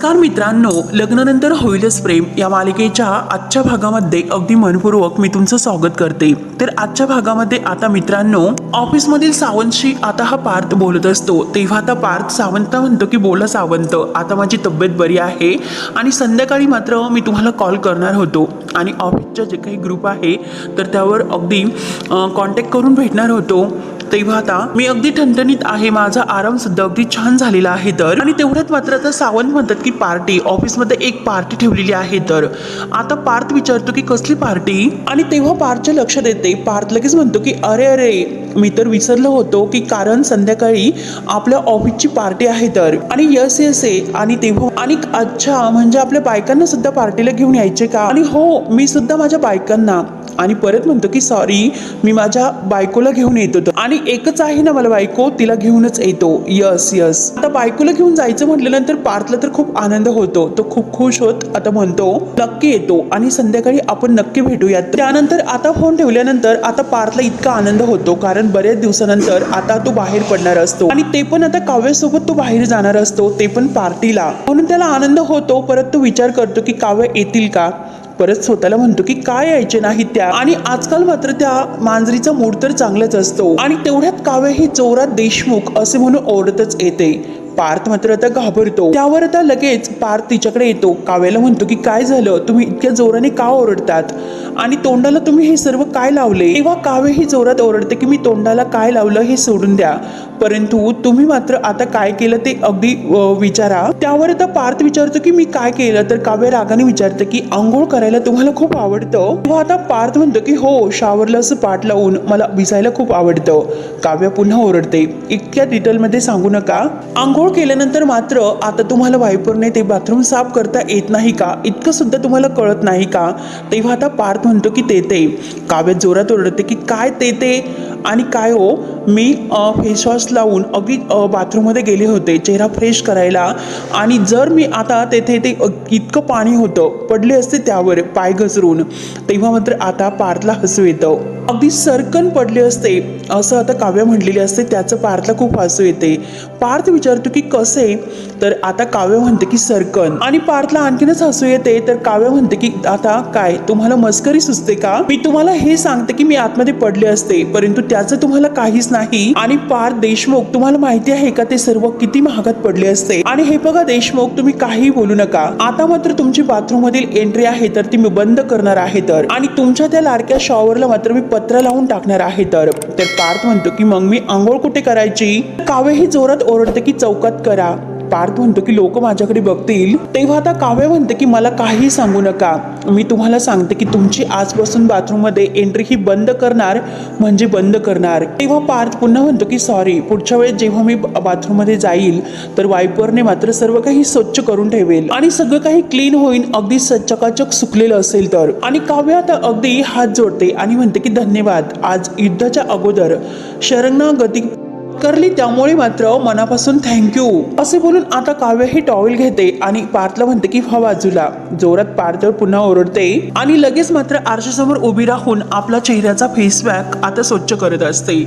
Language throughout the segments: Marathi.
नमस्कार मित्रांनो लग्नानंतर होईलच प्रेम या मालिकेच्या आजच्या भागामध्ये अगदी मनपूर्वक मी तुमचं स्वागत करते. तर आजच्या भागामध्ये आता मित्रांनो ऑफिसमधील सावंतशी आता हा पार्थ बोलत असतो. तेव्हा आता पार्थ सावंत म्हणतो की बोला सावंत आता माझी तब्येत बरी आहे आणि संध्याकाळी मात्र मी तुम्हाला कॉल करणार होतो. आणि ऑफिसचा जे काही ग्रुप आहे तर त्यावर अगदी कॉन्टॅक्ट करून भेटणार होतो. तेव्हा आता मी अगदी ठणठणीत आहे. माझा आराम सुद्धा अगदी छान झालेला आहे तर आणि तेवढ्यात मात्र आता सावंत म्हणतात की पार्टी ऑफिसमध्ये एक पार्टी ठेवलेली आहे तर आता पार्थ विचारतो की कसली पार्टी? आणि तेव्हा पार्थच्या लक्षात येते पार्थ लगेच म्हणतो की अरे अरे मी तर विसरलो होतो की कारण संध्याकाळी आपल्या ऑफिसची पार्टी आहे तर आणि यस यस आहे आणि तेव्हा आणि अच्छा म्हणजे आपल्या बायकांना सुद्धा पार्टीला घेऊन यायचे का? आणि हो मी सुद्धा माझ्या बायकांना आणि परत म्हणतो की सॉरी मी माझ्या बायकोला घेऊन येत होतो. आणि एकच आहे ना मला बायको तिला घेऊनच येतो. यस यस आता बायकोला घेऊन जायचं म्हटल्यानंतर पार्थला तर खूप आनंद होतो. तो खूप खुश होत आता म्हणतो नक्की येतो आणि संध्याकाळी आपण नक्की भेटूयात. त्यानंतर आता फोन ठेवल्यानंतर आता पार्थला इतका आनंद होतो कारण बऱ्याच दिवसानंतर आता तो बाहेर पडणार असतो. आणि ते पण आता काव्यासोबत तो बाहेर जाणार असतो ते पण पार्टीला. म्हणून त्याला आनंद होतो. परत तो विचार करतो की काव्य येतील का? परत स्वतःला म्हणतो की काय यायचे नाही त्या. आणि आजकाल मात्र त्या मांजरीचा मूड तर चांगलाच असतो हो. आणि तेवढ्यात काव्य ही जोरात देशमुख असे म्हणून ओरडतच येते. पार्थ मात्र आता घाबरतो. त्यावर आता लगेच पार्थ तिच्याकडे येतो. काव्याला म्हणतो की काय झालं? तुम्ही इतक्या जोराने का ओरडतात? आणि तोंडाला तुम्ही हे सर्व काय लावले? तेव्हा काव्य ही जोरात ओरडते की मी तोंडाला काय लावलं हे सोडून द्या. परंतु तुम्ही मात्र आता काय केलं ते अगदी विचारा. त्यावर आता पार्थ विचारतो की मी काय केलं? तर काव्य रागाने विचारतं की आंघोळ करायला तुम्हाला खूप आवडतं. तेव्हा आता पार्थ म्हणतो की हो शावरला असं पाठ लावून मला भिजायला खूप आवडतं. काव्य पुन्हा ओरडते. इतक्या डिटेलमध्ये सांगू नका. आंघोळ केल्यानंतर मात्र आता तुम्हाला वायपरने ते बाथरूम साफ करता येत नाही का? इतकं सुद्धा तुम्हाला कळत नाही का? तेव्हा आता पार्थ म्हणतो की ते ते काव्य जोरात ओरडते की काय ते ते आणि काय हो मी फेसवॉश लावून अगदी बाथरूममध्ये गेले होते चेहरा फ्रेश करायला. आणि जर मी आता तेथे ते इतकं पाणी होतं पडले असते त्यावर पाय घसरून तेव्हा मात्र आता पार्थला हसू येतं. अगदी सरकन पडले असते असं आता काव्य म्हणलेली असते त्याचं पार्थला खूप हसू येते. पार्थ विचारतो की कसे? तर आता काव्य म्हणते की सरकन. आणि पार्थला आणखीनच हसू येते तर काव्य म्हणते की आता काय तुम्हाला मस्करी सुचते का? मी तुम्हाला हे सांगते की मी आतमध्ये पडले असते परंतु त्याचं तुम्हाला काहीच नाही. आणि पार देशमुख तुम्हाला माहिती आहे का ते सर्व किती महागात पडले असते. आणि हे बघा देशमुख तुम्ही काहीही बोलू नका. आता मात्र तुमची बाथरूम मधील एंट्री आहे तर ती मी बंद करणार आहे तर. आणि तुमच्या त्या लाडक्या शॉवरला मात्र मी पत्र लावून टाकणार आहे तर. तर पार्थ म्हणतो की मग मी आंघोळ कुठे करायची? कावे ही जोरात ओरडते की चौकात करा. पार्थ म्हणतो की लोक माझ्याकडे बघतील तेव्हा आता काव्य म्हणते की मला काही सांगू नका. मी तुम्हाला सांगते की तुमची आजपासून बाथरूममध्ये एंट्री ही बंद करणार म्हणजे बंद करणार. तेव्हा पार्थ पुन्हा म्हणतो की सॉरी पुढच्या वेळेस जेव्हा मी बाथरूममध्ये जाईल तर वायपरने मात्र सर्व काही स्वच्छ करून ठेवेल. आणि सगळं काही क्लीन होईल अगदी चकाचक सुकलेलं असेल तर. आणि काव्य आता अगदी हात जोडते आणि म्हणते की धन्यवाद. आज युद्धाच्या अगोदर शरणागती करली त्यामुळे मात्र मनापासून थँक्यू असे बोलून आता काव्य ही टॉवेल घेते आणि पार्थला म्हणते की व्हा बाजूला. जोरात पार्थवर पुन्हा ओरडते आणि लगेच मात्र आरशासमोर उभी राहून आपला चेहऱ्याचा फेस पॅक आता स्वच्छ करत असते.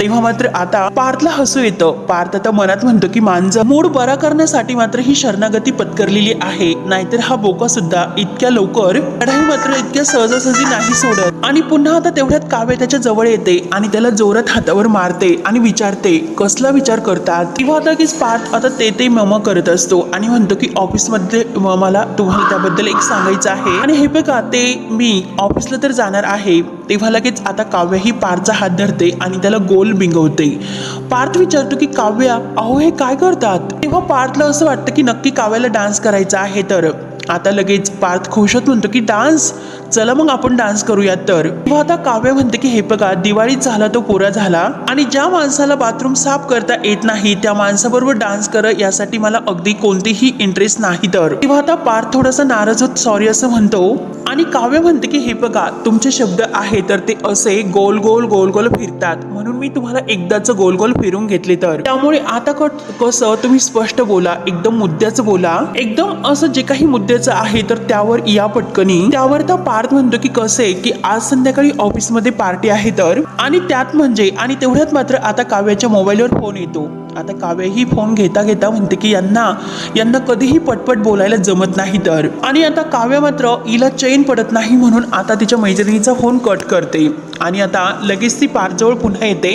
तेव्हा मात्र आता पार्थला हसू येतं. पार्थ आता मनात म्हणतो की मांजा मूड बरा करण्यासाठी मात्र ही शरणागती पत्करलेली आहे. नाहीतर हा बोका सुद्धा इतक्या लवकर लढाई मात्र इतक्या सहजासहजी नाही सोडत. आणि पुन्हा आता तेवढ्यात काव्य त्याच्याजवळ येते आणि त्याला जोरात हातावर मारते आणि विचारते कसला विचार करतात किंवा आता की पार्थ आता ते ते मम करत असतो. आणि म्हणतो की ऑफिसमध्ये म- मला तुम्हाला त्याबद्दल एक सांगायचं आहे. आणि हे बघा ते मी ऑफिसला तर जाणार आहे. तेव्हा लगेच आता काव्य ही पार्थचा हात धरते आणि त्याला गोल बिंगवते. पार्थ विचारतो की काव्या अहो हे काय करतात? तेव्हा पार्थला असं वाटतं की नक्की काव्याला डान्स करायचा आहे तर. आता लगेच पार्थ खुश होत म्हणतो की डान्स? चला मग आपण डान्स करूयात तर. आता काव्य म्हणते की हे बघा दिवाळीत झाला तो पोरा झाला आणि ज्या माणसाला बाथरूम साफ करता येत नाही त्या माणसाबरोबर डान्स कर यासाठी मला अगदी कोणतीही इंटरेस्ट नाही तर. तेव्हा आता पार्थ थोडासा नाराज होत सॉरी असं म्हणतो. आणि काव्य म्हणते की हे बघा तुमचे शब्द आहे तर ते असे गोल गोल गोल गोल फिरतात. म्हणून मी तुम्हाला एकदाच गोल गोल फिरून घेतले तर. त्यामुळे आता कसं तुम्ही स्पष्ट बोला एकदम मुद्द्याचं बोला. एकदम असं जे काही मुद्द्याचं आहे तर त्यावर या पटकनी. त्यावर तर पार्थ म्हणतो की कसे की आज संध्याकाळी ऑफिसमध्ये पार्टी आहे तर आणि त्यात म्हणजे आणि तेवढ्यात मात्र आता काव्याच्या मोबाईलवर फोन येतो. आता काव्यही फोन घेता घेता म्हणते की यांना यांना कधीही पटपट बोलायला जमत नाही तर. आणि आता काव्य मात्र हिला चैन पडत नाही म्हणून आता तिच्या मैत्रिणीचा फोन कट करते. आणि आता लगेच ती पारजवळ पुन्हा येते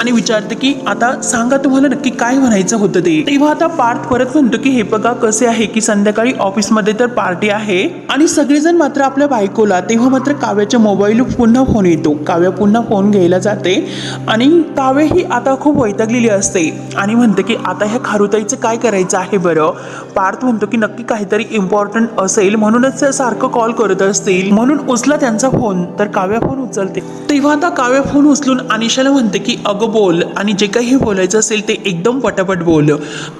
आणि विचारते की आता सांगा तुम्हाला नक्की काय म्हणायचं होतं ते? तेव्हा आता पार्थ परत म्हणतो की हे बघा कसे आहे की संध्याकाळी ऑफिसमध्ये तर पार्टी आहे आणि सगळेजण मात्र आपल्या बायकोला. तेव्हा मात्र काव्याच्या मोबाईल पुन्हा फोन येतो. काव्य पुन्हा फोन घ्यायला जाते आणि काव्य ही आता खूप वैतागलेली असते. आणि म्हणते की आता ह्या खारुताईचं काय करायचं आहे बरं? पार्थ म्हणतो की नक्की काहीतरी इम्पॉर्टंट असेल म्हणूनच सारखं कॉल करत असतील. म्हणून उचला त्यांचा फोन तर काव्य फोन उचलते. तेव्हा आता काव्य फोन उचलून अनिशाला म्हणते की अगं बोल. आणि जे काही बोलायचं असेल ते एकदम पटापट बोल.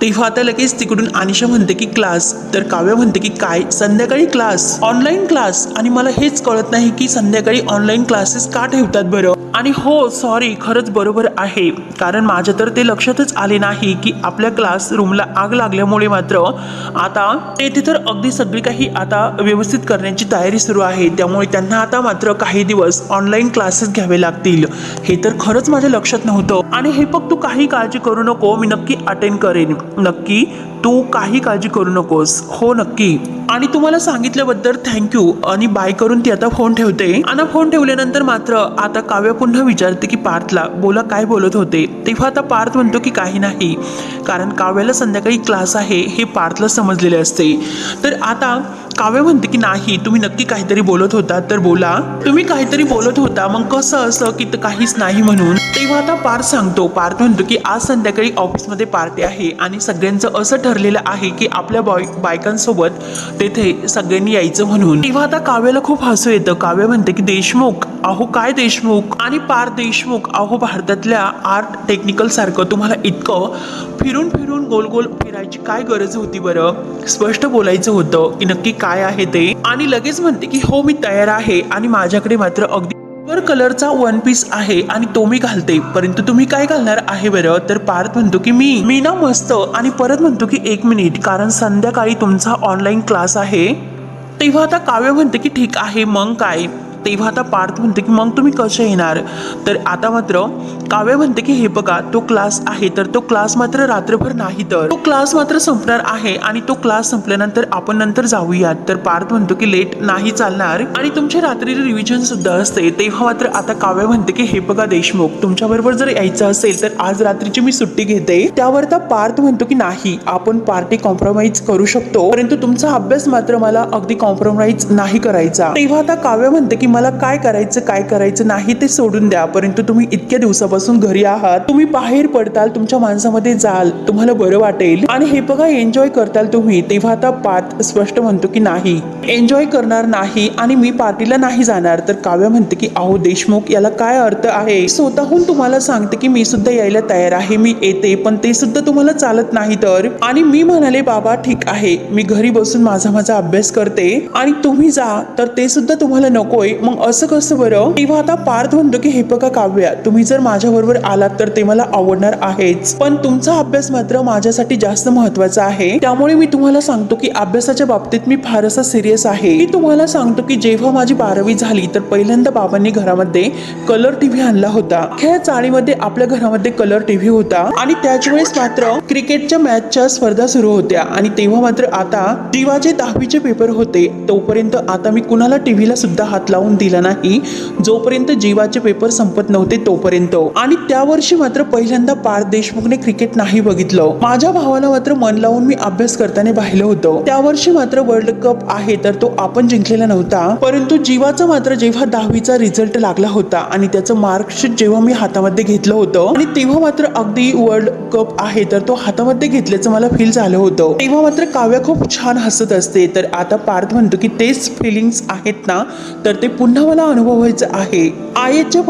तेव्हा आता लगेच तिकडून अनिशा म्हणते की क्लास. तर काव्य म्हणते की काय? संध्याकाळी क्लास. ऑनलाईन क्लास आणि मला हेच कळत नाही की संध्याकाळी ऑनलाईन क्लासेस का ठेवतात बरं? आणि हो सॉरी खरंच बरोबर आहे. कारण माझ्या तर ते लक्षातच आले नाही की आपल्या क्लास रूमला आग लागल्यामुळे मात्र आता तेथे तर अगदी सगळी काही आता व्यवस्थित करण्याची तयारी सुरू आहे. त्यामुळे त्यांना आता मात्र काही दिवस ऑनलाईन क्लासेस घ्यावे लागतील. हे तर खरंच माझ्या लक्षात नव्हतं. आणि हे फक्त तू काही काळजी करू नको मी नक्की अटेंड करेन. नक्की तू काही काळजी करू नकोस. हो नक्की. आणि तुम्हाला सांगितल्याबद्दल थँक्यू आणि बाय करून ती आता फोन ठेवते. आणि फोन ठेवल्यानंतर मात्र आता काव्य पुन्हा विचारते की पार्थला बोला काय बोलत होते? तेव्हा आता पार्थ म्हणतो की काही नाही. कारण काव्याला संध्याकाळी क्लास आहे हे पार्थला समजलेले असते. तर आता काव्य म्हणते की नाही तुम्ही नक्की काहीतरी बोलत होता तर बोला. तुम्ही काहीतरी बोलत होता मग कसं असं की तर काहीच नाही म्हणून? तेव्हा आता पार्थ सांगतो. पार्थ म्हणतो की आज संध्याकाळी ऑफिसमध्ये पार्टी आहे आणि सगळ्यांचं असं ठरलेलं आहे की आपल्या बॉय बायकांसोबत तेथे सगळ्यांनी यायचं म्हणून. तेव्हा आता काव्याला खूप हसू येतं. काव्य म्हणते की देशमुख अहो काय देशमुख? आणि पार देशमुख अहो भारतातल्या आर्ट टेक्निकल सारखं तुम्हाला इतकं फिरून फिरून गोल गोल फिरायची काय गरज होती बरं? स्पष्ट बोलायचं होतं की नक्की काय आहे ते? आणि लगेच म्हणते की हो मी तयार आहे आणि माझ्याकडे मात्र अगदी सिल्वर कलरचा वन पीस आहे आणि तो मी घालते. परंतु तुम्ही काय घालणार आहे बरं? तर पार्थ म्हणतो की मी मी ना मस्त. आणि परत म्हणतो की एक मिनिट कारण संध्याकाळी तुमचा ऑनलाईन क्लास आहे. तेव्हा आता काव्य म्हणते की ठीक आहे मग काय? तेव्हा आता पार्थ म्हणते की मग तुम्ही कसे येणार? तर आता मात्र काव्य म्हणते की हे बघा तो क्लास आहे तर तो क्लास मात्र रात्रभर नाही तर. तो क्लास मात्र संपणार आहे आणि तो क्लास संपल्यानंतर आपण नंतर जाऊयात. तर पार्थ म्हणतो की लेट नाही चालणार. आणि तुमचे रात्री रिव्हिजन सुद्धा असते. तेव्हा मात्र आता काव्य म्हणते की हे बघा देशमुख तुमच्या बरोबर जर यायचं असेल तर आज रात्रीची मी सुट्टी घेते. त्यावर आता पार्थ म्हणतो की नाही आपण पार्टी कॉम्प्रोमाइज करू शकतो. परंतु तुमचा अभ्यास मात्र मला अगदी कॉम्प्रोमाइज नाही करायचा. तेव्हा आता काव्य म्हणते की मला काय करायचं काय करायचं नाही ते सोडून द्या. परंतु तुम्ही इतक्या दिवसापासून घरी आहात तुम्ही बाहेर पडताल तुमच्या माणसामध्ये जाल तुम्हाला बरं वाटेल. आणि हे बघा एन्जॉय करताल तुम्ही. तेव्हा आता पात स्पष्ट म्हणतो की नाही. एन्जॉय करणार नाही आणि मी पार्टीला नाही जाणार. तर काव्य म्हणते की अहो देशमुख याला काय अर्थ आहे? स्वतःहून तुम्हाला सांगते की मी सुद्धा यायला तयार आहे. मी येते पण ते सुद्धा तुम्हाला चालत नाही तर? आणि मी म्हणाले बाबा ठीक आहे. मी घरी बसून माझा माझा अभ्यास करते आणि तुम्ही जा तर ते सुद्धा तुम्हाला नकोय. मग असं कसं बरं? तेव्हा आता पार्थ म्हणतो की हे बघा काव्या तुम्ही जर माझ्या बरोबर आलात तर ते मला आवडणार आहेच. पण तुमचा अभ्यास मात्र माझ्यासाठी जास्त महत्त्वाचा आहे. त्यामुळे मी तुम्हाला सांगतो की अभ्यासाच्या बाबतीत मी फारसा सिरियस आहे. मी तुम्हाला सांगतो की जेव्हा माझी बारावी झाली तर पहिल्यांदा बाबांनी घरामध्ये कलर टीव्ही आणला होता. खेळ चाळीमध्ये आपल्या घरामध्ये कलर टीव्ही होता. आणि त्याच वेळेस मात्र क्रिकेटच्या मॅचच्या स्पर्धा सुरू होत्या. आणि तेव्हा मात्र आता जीवाचे दहावीचे पेपर होते. तोपर्यंत आता मी कुणाला टीव्हीला सुद्धा हात लावून दिला नाही. जोपर्यंत जीवाचे पेपर संपत नव्हते तोपर्यंत. आणि त्या वर्षी मात्र पहिल्यांदा पार्थ देशमुखने क्रिकेट नाही बघितलं. माझ्या भावाला मात्र मन लावून मी अभ्यास करताना पाहिलं होतं. त्या वर्षी मात्र वर्ल्ड कप आहे तर तो आपण जिंकलेला नव्हता. परंतु जीवाचा मात्र जेव्हा दहावीचा रिझल्ट लागला होता आणि त्याचं मार्कशीट जेव्हा मी हातामध्ये घेतलं होतं आणि तेव्हा मात्र अगदी वर्ल्ड कप आहे तर तो हातामध्ये घेतल्याचं मला फील झालं होतं. तेव्हा मात्र काव्या खूप छान हसत असते तर आता पार्थ म्हणतो की तेच फिलिंग्स आहेत ना तर ते पुन्हा मला अनुभवायचं आहे. आयच्या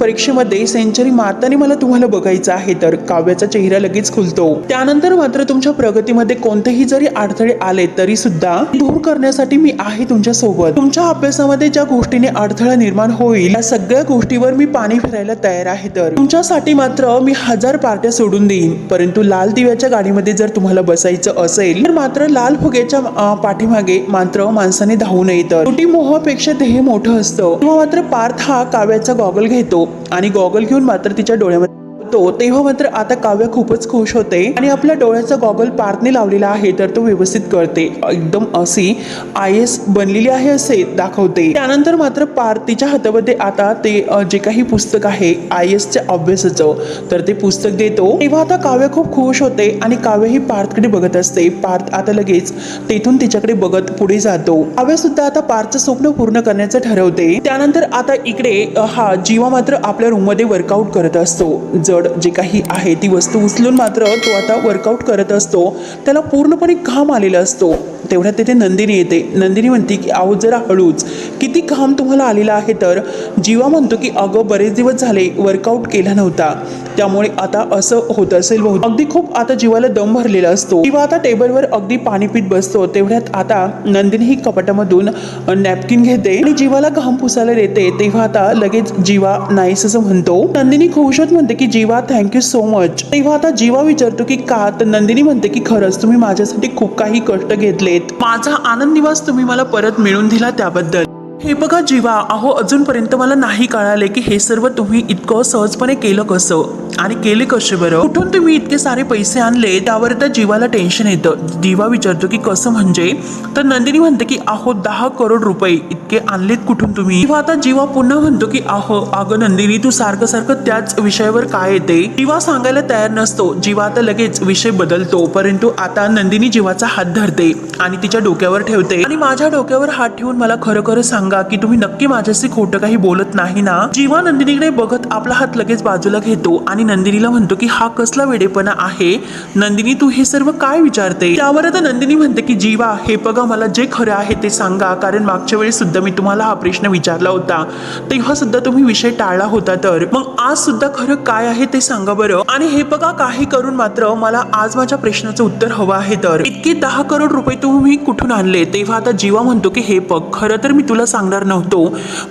परीक्षेमध्ये सेंचुरी मारताना मला तुम्हाला बघायचं आहे तर काव्याचा चेहरा लगेच खुलतो. त्यानंतर मात्र तुमच्या प्रगतीमध्ये कोणतेही जरी अडथळे आले तरी सुद्धा दूर करण्यासाठी मी आहे तुमच्यासोबत. तुमच्या अभ्यासामध्ये ज्या गोष्टीने अडथळा निर्माण होईल या सगळ्या गोष्टीवर मी पाणी फिरायला तयार आहे तर. तुमच्यासाठी मात्र मी हजार पार्ट्या सोडून देईन. परंतु लाल दिव्याच्या गाडीमध्ये जर तुम्हाला बसायचं असेल तर मात्र लाल फुग्याच्या पाठीमागे मात्र माणसाने धावू नये तर. तुटी मोहापेक्षा ध्येय मोठं असतं. तेव्हा मात्र पार्थ हा काव्याचा गॉगल घेतो आणि गॉगल घेऊन मात्र तिच्या डोळ्यामध्ये बघतो तेव्हा मात्र आता काव्य खूपच खुश होते आणि आपल्या डोळ्याचा गॉगल पार्थने लावलेला आहे तर तो व्यवस्थित करते. एकदम अशी आय एस बनलेली आहे असे दाखवते. त्यानंतर मात्र पार्थ तिच्या हातामध्ये आता ते जे काही पुस्तक आहे आय एसच्या अभ्यासाचं तर ते पुस्तक देतो. तेव्हा आता काव्य खूप खुश होते आणि काव्य ही पार्थकडे बघत असते. पार्थ आता लगेच तेथून तिच्याकडे बघत पुढे जातो. काव्य सुद्धा आता पार्थचं स्वप्न पूर्ण करण्याचं ठरवते. त्यानंतर आता इकडे हा जीवा मात्र आपल्या रूममध्ये वर्कआउट करत असतो. जड जे काही आहे ती वस्तू उचलून मात्र तो आता वर्कआउट करत असतो. त्याला पूर्णपणे घाम आलेला असतो. तेवढ्यात तिथे नंदिनी येते. नंदिनी म्हणते की आहो जरा हळूच. किती घाम तुम्हाला आलेला आहे तर? जीवा म्हणतो की अगं बरेच दिवस झाले वर्कआउट केला नव्हता. त्यामुळे आता असं होत असेल अगदी खूप आता जीवाला दम भरलेला असतो. किंवा आता टेबलवर अगदी पाणी बसतो. तेवढ्यात आता नंदिनी ही कपाटामधून नॅपकिन घेते आणि जीवाला घाम पुसायला देते. तेव्हा आता लगेच जीवा नाईस असं म्हणतो. नंदिनी खुश होत म्हणते की जीवा थँक्यू सो मच तेव्हा आता जीवा विचारतो की का? तर नंदिनी म्हणते की खरंच तुम्ही माझ्यासाठी खूप काही कष्ट घेतलेत. माझा आनंद निवास तुम्ही मला परत मिळून दिला त्याबद्दल. हे बघा जीवा अहो अजूनपर्यंत मला नाही कळाले की हे सर्व तुम्ही इतकं सहजपणे केलं कसं? आणि केले कसे बरं? कुठून तुम्ही इतके सारे पैसे आणले? त्यावर त्या जीवाला टेन्शन येतं. जीवा विचारतो की कसं म्हणजे? तर नंदिनी म्हणते की अहो दहा करोड रुपये इतके आणलेत कुठून तुम्ही? जीवा आता जीवा पुन्हा म्हणतो की अहो अगं नंदिनी तू सारखं सारखं त्याच विषयावर काय येते? जीवा सांगायला तयार नसतो. जीवा आता लगेच विषय बदलतो. परंतु आता नंदिनी जीवाचा हात धरते आणि तिच्या डोक्यावर ठेवते. आणि माझ्या डोक्यावर हात ठेवून मला खरं खरं सांग की तुम्ही नक्की माझ्याशी खोटं काही बोलत नाही ना? जीवा नंदिनीकडे बघत आपला हात लगेच बाजूला घेतो आणि नंदिनीला म्हणतो की हा कसला वेडेपणा आहे? नंदिनी तू हे सर्व काय विचारते? त्यावर आता नंदिनी म्हणते की जीवा हे बघा मला जे खरं आहे ते सांगा. कारण मागच्या वेळी सुद्धा मी तुम्हाला हा प्रश्न विचारला होता. तेव्हा सुद्धा तुम्ही विषय टाळला होता तर. मग आज सुद्धा खरं काय आहे ते सांगा बरं. आणि हे बघा काही करून मात्र मला आज माझ्या प्रश्नाचं उत्तर हवं आहे तर. इतके दहा करोड रुपये तुम्ही कुठून आणले? तेव्हा आता जीवा म्हणतो की हे बघ खरं तर मी तुला सांगणार नव्हतो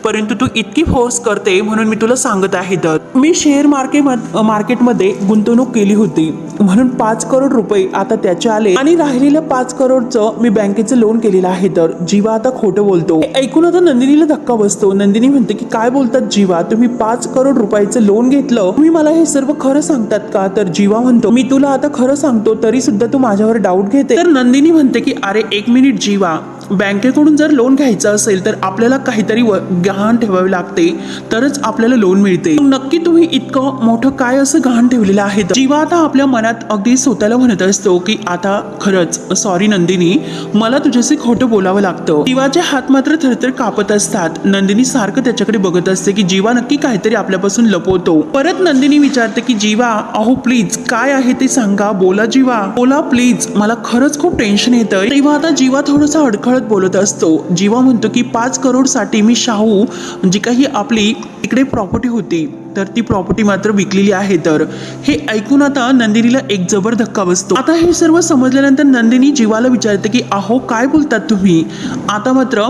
परंतु तू इतकी फोर्स करते म्हणून मी तुला सांगत आहे तर मी शेअर मार्केट मार्केटमध्ये गुंतवणूक केली होती. म्हणून पाच करोड रुपये आता त्याचे आले आणि राहिलेल्या पाच करोडचं मी बँकेचं लोन केलेलं आहे तर जीवा आता खोटं बोलतो. ऐकून आता नंदिनीला धक्का बसतो. नंदिनी म्हणते की काय बोलतात जीवा? तुम्ही पाच करोड रुपयाचं लोन घेतलं. तुम्ही मला हे सर्व खरं सांगतात का? तर जीवा म्हणतो मी तुला आता खरं सांगतो तरी सुद्धा तू माझ्यावर डाऊट घेते. तर नंदिनी म्हणते की अरे एक मिनिट जीवा. बँकेकडून जर लोन घ्यायचं असेल तर आपल्याला काहीतरी व- गहाण ठेवावे लागते. तरच आपल्याला लोन मिळते. नक्की तुम्ही इतकं मोठं काय असं गहाण ठेवलेलं आहे? जीवा आता आपल्या मनात अगदी स्वतःला म्हणत असतो की आता खरंच सॉरी नंदिनी मला तुझ्याशी खोटं बोलावं लागतं. जीवाचे हात मात्र थरथर कापत असतात. नंदिनी सारखं त्याच्याकडे बघत असते की जीवा नक्की काहीतरी आपल्यापासून लपवतो. परत नंदिनी विचारते की जीवा अहो प्लीज काय आहे ते सांगा? बोला जीवा. बोला प्लीज मला खरंच खूप टेन्शन येतं तेव्हा आता जीवा थोडंसं अडखळत बोलत असतो. जीवा म्हणतो की पाच करोडसाठी मी शाहू जी काही आपली इकडे प्रॉपर्टी होती तर ती प्रॉपर्टी मात्र विकलेली आहे. तर हे ऐकून आता नंदिनीला एक जबर धक्का बसतो. आता हे सर्व समजल्यानंतर नंदिनी जीवाला विचारते की अहो काय बोलतात तुम्ही? आता मात्र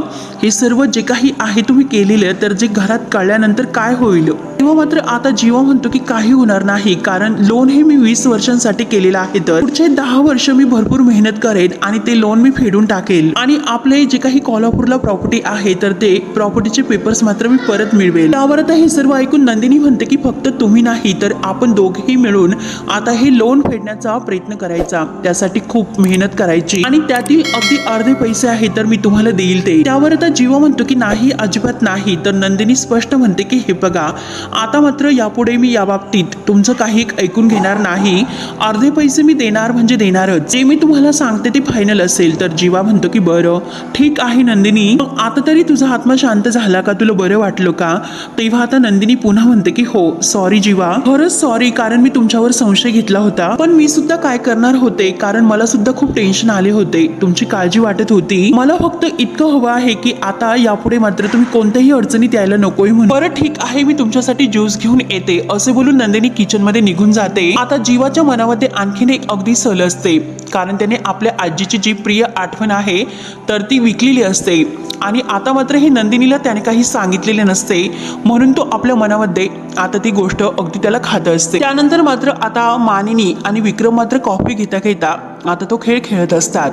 हे सर्व जे काही आहे तुम्ही केलेले तर जे घरात कळल्यानंतर काय होईल? तेव्हा मात्र आता जीवा म्हणतो की काही होणार नाही कारण लोन हे मी वीस वर्षांसाठी केलेलं आहे तर. पुढचे दहा वर्ष मी भरपूर मेहनत करेन आणि ते लोन मी फेडून टाकेल. आणि आपले जे काही कोल्हापूरला प्रॉपर्टी आहे तर ते प्रॉपर्टीचे पेपर्स मात्र मी परत मिळवेल. त्यावर आता हे सर्व ऐकून नंदिनी म्हणते की फक्त तुम्ही नाही तर आपण दोघेही मिळून आता हे लोन फेडण्याचा प्रयत्न करायचा. त्यासाठी खूप मेहनत करायची. आणि त्यातील अगदी अर्धे पैसे आहे तर मी तुम्हाला देईल ते. त्यावर आता जीवा म्हणतो की नाही अजिबात नाही तर नंदिनी स्पष्ट म्हणते की हे बघा आता मात्र यापुढे मी या बाबतीत तुमचं काही ऐकून घेणार नाही. अर्धे पैसे मी देणार म्हणजे देणारच जे मी तुम्हाला सांगते ते फायनल असेल. तर जीवा म्हणतो की बरं. ठीक आहे नंदिनी. आता तरी तुझा आत्मा शांत झाला का? तुला बरं वाटलं का? तेव्हा आता नंदिनी पुन्हा म्हणते की हो सॉरी जीवा. खरंच सॉरी कारण मी तुमच्यावर संशय घेतला होता. पण मी सुद्धा काय करणार होते? कारण मला सुद्धा खूप टेन्शन आले होते. तुमची काळजी वाटत होती. मला फक्त इतकं हवं आहे की आता यापुढे मात्र तुम्ही कोणत्याही अडचणीत यायला नकोय म्हणून. बरं ठीक आहे मी तुमच्यासाठी ज्यूस घेऊन येते. असे बोलून नंदिनी किचनमध्ये निघून जाते. आता जीवाच्या मनामध्ये आणखीन एक अगदी सल असते. कारण त्याने आपल्या आजीची जी प्रिय आठवण आहे तर ती विकलेली असते. आणि आता मात्र हे नंदिनीला त्याने काही सांगितलेले नसते. म्हणून तो आपल्या मनामध्ये आता ती गोष्ट अगदी त्याला खात असते. त्यानंतर मात्र आता मानिनी आणि विक्रम मात्र कॉफी घेता घेता आता तो खेळ खेळत असतात.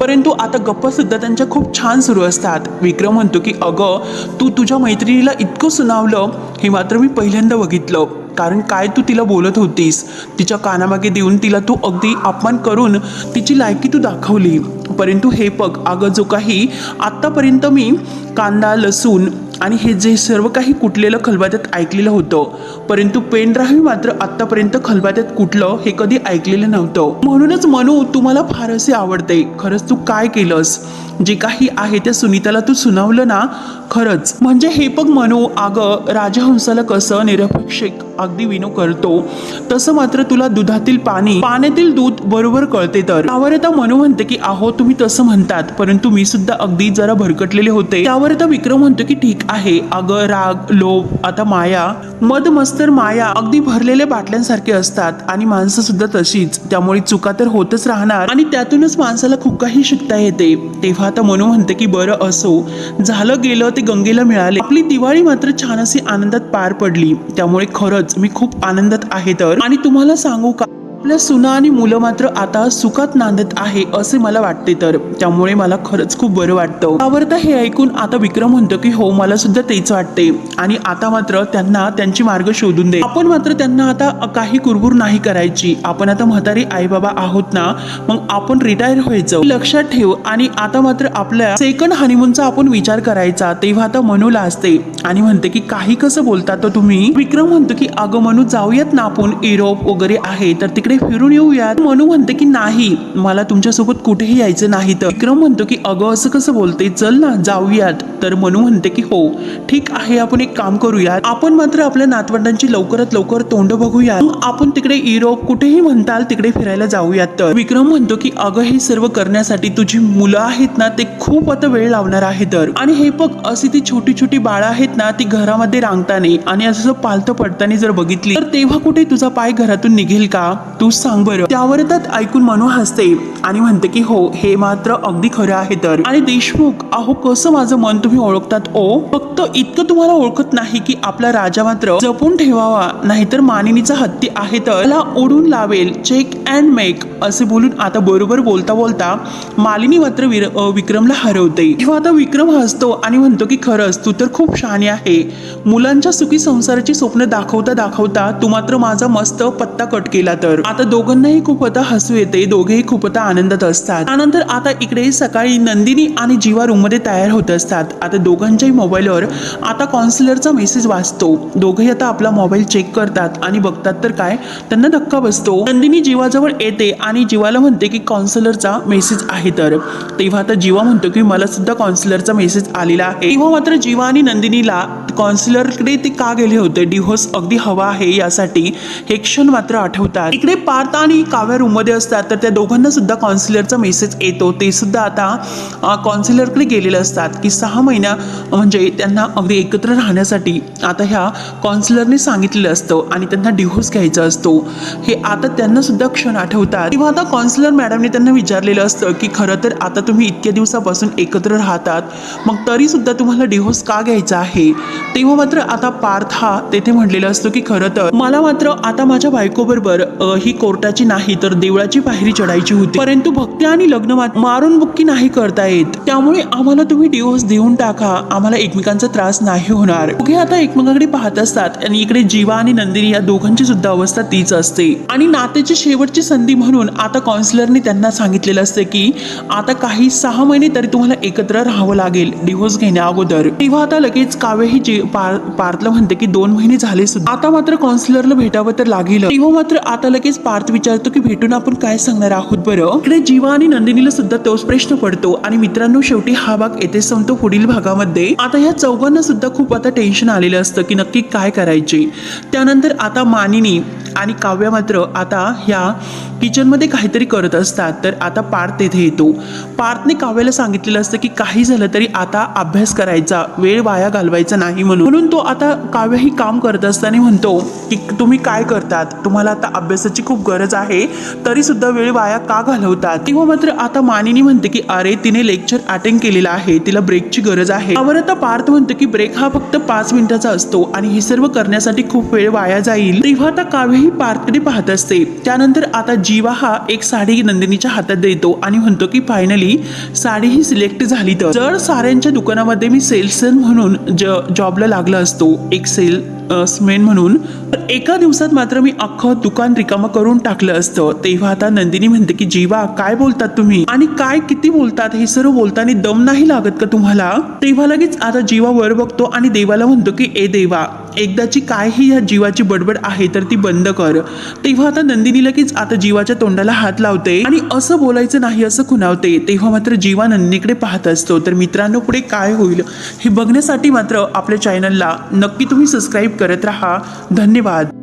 परंतु आता गप्पा सुद्धा त्यांच्या खूप छान सुरू असतात. विक्रम म्हणतो की अगं तू तुझ्या मैत्रिणीला इतकं सुनावलं हे मात्र मी पहिल्यांदा बघितलं. कारण काय तू तिला बोलत होतीस? तिच्या कानामागे देऊन तिला तू अगदी अपमान करून तिची लायकी तू दाखवली. परंतु हे बघ अगं जो काही आत्तापर्यंत मी कांदा लसूण आणि हे जे सर्व काही कुटलेलं खलबात्यात ऐकलेलं होतं परंतु पेनड्राईव्ह मात्र आत्तापर्यंत खलबात्यात कुठलं हे कधी ऐकलेलं नव्हतं. म्हणूनच मनू तुम्हाला फारसे आवडते. खरंच तू काय केलंस? जे काही आहे त्या सुनीताला तू सुनावलं ना खरंच. म्हणजे हे बघ मनू अगं राजहंसाला कसं निरपेक्षक अगदी विनो करतो. तसं मात्र तुला दुधातील पाणी पाण्यातील दूध बरोबर कळते तर. त्यावर आता मनू म्हणते की अहो तुम्ही तसं म्हणतात. परंतु मी सुद्धा अगदी जरा भरकटलेले होते. त्यावर आता विक्रम म्हणतो की ठीक आहे. अगं राग लोभ आता माया. मद मस्तर माया अगदी भरलेल्या बाटल्यांसारखे असतात आणि माणसं सुद्धा तशीच. त्यामुळे चुका तर होतच राहणार आणि त्यातूनच माणसाला खूप काही शिकता येते. तेव्हा आता मनू म्हणते की बरं असो. झालं गेलं ते गंगेला मिळाले. आपली दिवाळी मात्र छान अशी आनंदात पार पडली. त्यामुळे खरंच मी खूप आनंदात आहे तर. आणि तुम्हाला सांगू का आपल्या सुना आणि मुलं मात्र आता सुखात नांदत आहे असे मला वाटते तर. त्यामुळे मला खरंच खूप बरं वाटतं. आवडतं तर हे ऐकून आता विक्रम म्हणतो की हो मला सुद्धा तेच वाटते. आणि आता मात्र त्यांना त्यांची मार्ग शोधून दे. आपण मात्र त्यांना आता काही कुरबुर नाही करायची. आपण आता म्हातारी आई बाबा आहोत ना मग आपण रिटायर व्हायचं. लक्षात ठेव. आणि आता मात्र आपल्या सेकंड हनीमूनचा आपण विचार करायचा. तेव्हा आता मनूला असते आणि म्हणते की काही कसं बोलता तर तुम्ही? विक्रम म्हणतो की अगं मनू जाऊयात ना आपण. युरोप वगैरे आहे तर तिकडे फिरून येऊयात. मनू म्हणते की नाही मला तुमच्यासोबत कुठेही यायचं नाही तर. विक्रम म्हणतो की अगं असं कसं बोलते? चल ना जाऊयात. तर मनू म्हणते की हो ठीक आहे आपण एक काम करूयात. आपण मात्र आपल्या नातवंडांची लवकरात लवकर तोंड बघूयात. आपण तिकडे युरोप कुठेही म्हणताल तिकडे फिरायला जाऊयात तर. विक्रम म्हणतो की अगं हे सर्व करण्यासाठी तुझी मुलं आहेत ना ते खूप आता वेळ लावणार आहे तर. आणि हे बघ अशी ती छोटी छोटी बाळं आहेत ना ती घरामध्ये रांगताना आणि असं पालतं पडताना जर बघितली तर तेव्हा कुठे तुझा पाय घरातून निघेल का? तू सांग बरं. त्यावर तर ऐकून मनू हसते आणि म्हणते की हो हे मात्र अगदी खरं आहे तर. आणि देशमुख अहो कसं माझं मन तुम्ही ओळखतात ओ? फक्त इतकं तुम्हाला ओळखत नाही की आपला राजा मात्र जपून ठेवावा नाहीतर मानिनीचा हत्ती आहे तर मला ओढून लावेल चेक अँड मेक असे बोलून आता बरोबर बोलता बोलता मालिनी मात्र विर विक्रमला हरवते. तेव्हा आता विक्रम हसतो आणि म्हणतो की खरंच तू तर खूप शहाणी आहे. मुलांच्या सुखी संसाराची स्वप्न दाखवता दाखवता तू मात्र माझा मस्त पत्ता कट केला तर. आता दोघांनाही खूप आता हसू येते दोघेही खूप आता आनंदात असतात. त्यानंतर आता इकडे सकाळी नंदिनी आणि जीवा रूममध्ये तयार होत असतात. आता दोघांच्याही मोबाईलवर आता कॉन्सिलरचा मेसेज वाचतो. दोघेही आता आपला मोबाईल चेक करतात आणि बघतात तर काय? त्यांना धक्का बसतो. नंदिनी जीवाजवळ येते आणि जीवाला म्हणते की कॉन्सिलरचा मेसेज आहे तर. तेव्हा आता जीवा म्हणतो की मला सुद्धा कॉन्सिलरचा मेसेज आलेला आहे. तेव्हा मात्र जीवा आणि नंदिनीला कॉन्सिलरकडे ते का गेले होते? डिव्होर्स अगदी हवा आहे यासाठी हे क्षण मात्र आठवतात. इकडे पार्थ आणि काव्या रूममध्ये असतात तर त्या दोघांना सुद्धा कॉन्सिलरचा मेसेज येतो. ते सुद्धा आता कॉन्सिलरकडे गेलेले असतात की सहा महिन्या म्हणजे त्यांना अगदी एकत्र राहण्यासाठी आता ह्या कॉन्सिलरने सांगितलेलं असतं आणि त्यांना डिव्होर्स घ्यायचा असतो. हे आता त्यांना सुद्धा क्षण आठवतात. तेव्हा आता कॉन्सिलर मॅडमने त्यांना विचारलेलं असतं की खरं तर आता तुम्ही इतक्या दिवसापासून एकत्र राहतात मग तरी सुद्धा तुम्हाला डिव्होर्स का घ्यायचा आहे? तेव्हा मात्र आता पार्थ हा तेथे म्हणलेला असतो की खरं तर मला मात्र आता माझ्या बायकोबरोबर ही ही कोर्टाची नाही तर देवळाची पायरी चढायची होती. परंतु भक्ती आणि लग्न मारून बुक्की नाही करता येत. त्यामुळे आम्हाला तुम्ही डिवोर्स देऊन टाका. आम्हाला एकमेकांचा त्रास नाही होणार. दोघे आता एकमेकांकडे पाहत असतात आणि इकडे जीवा आणि नंदिनी या दोघांची सुद्धा अवस्था तीच असते. आणि नात्याची शेवटची संधी म्हणून आता काउन्सिलरने त्यांना सांगितलेलं असते की आता काही सहा महिने तरी तुम्हाला एकत्र राहावं लागेल डिव्होर्स घेण्या अगोदर. तेव्हा आता लगेच काव्य ही पार्थला म्हणते की दोन महिने झाले सुद्धा. आता मात्र काउन्सिलरला भेटावं तर लागेल तेव्हा मात्र आता लगेच पार्थ विचारतो की भेटून आपण काय सांगणार आहोत बरं? इकडे जीवा आणि नंदिनीला सुद्धा तोच प्रश्न पडतो आणि मित्रांनो शेवटी हा भाग येथे संपतो पुढील भागामध्ये. आता ह्या चौघांना सुद्धा खूप आता टेन्शन आलेलं असतं की नक्की काय करायचे. त्यानंतर आता मानिनी आणि काव्य मात्र आता ह्या किचनमध्ये काहीतरी करत असतात. तर आता पार्थ तेथे येतो. पार्थने काव्याला सांगितलेलं असतं की काही झालं तरी आता अभ्यास करायचा. वेळ वाया घालवायचा नाही म्हणून. म्हणून तो आता काव्य ही काम करत असताना म्हणतो की तुम्ही काय करतात? तुम्हाला आता अभ्यासाची खूप गरज आहे तरी सुद्धा वेळ वाया का घालवतात? तेव्हा मात्र आता मानिनी म्हणते की अरे तिने लेक्चर अटेंड केलेला आहे तिला ब्रेकची गरज आहे. त्यावर आता पार्थ म्हणतो की ब्रेक हा फक्त पाच मिनिटाचा असतो आणि हे सर्व करण्यासाठी खूप वेळ वाया जाईल. तेव्हा आता काव्यही पार्थकडे पाहत असते. त्यानंतर आता जीवा हा एक साडी नंदिनीच्या हातात देतो आणि म्हणतो की फायनली साडी ही सिलेक्ट झाली तर. जर साड्यांच्या दुकानामध्ये मी सेल्सन म्हणून ज जॉबला लागला असतो एक सेल स्मेन म्हणून. एका दिवसात मात्र मी अख्खं दुकान रिकामं करून टाकलं असतं. तेव्हा आता नंदिनी म्हणते की जीवा काय बोलतात तुम्ही? आणि काय किती बोलतात? हे सर्व बोलताना दम नाही लागत का तुम्हाला? तेव्हा लगेच आता जीवा वर बघतो आणि देवाला म्हणतो की ए देवा एकदाची काय ही या जीवाची बडबड आहे तर ती बंद कर. तेव्हा आता नंदिनी लगेच आता जीवाच्या तोंडाला हात लावते आणि असं बोलायचं नाही असं खुणावते. तेव्हा मात्र जीवा नंदिनीकडे पाहत असतो. तर मित्रांनो पुढे काय होईल हे बघण्यासाठी मात्र आपल्या चॅनलला नक्की तुम्ही सबस्क्राईब करत राहा. धन्यवाद.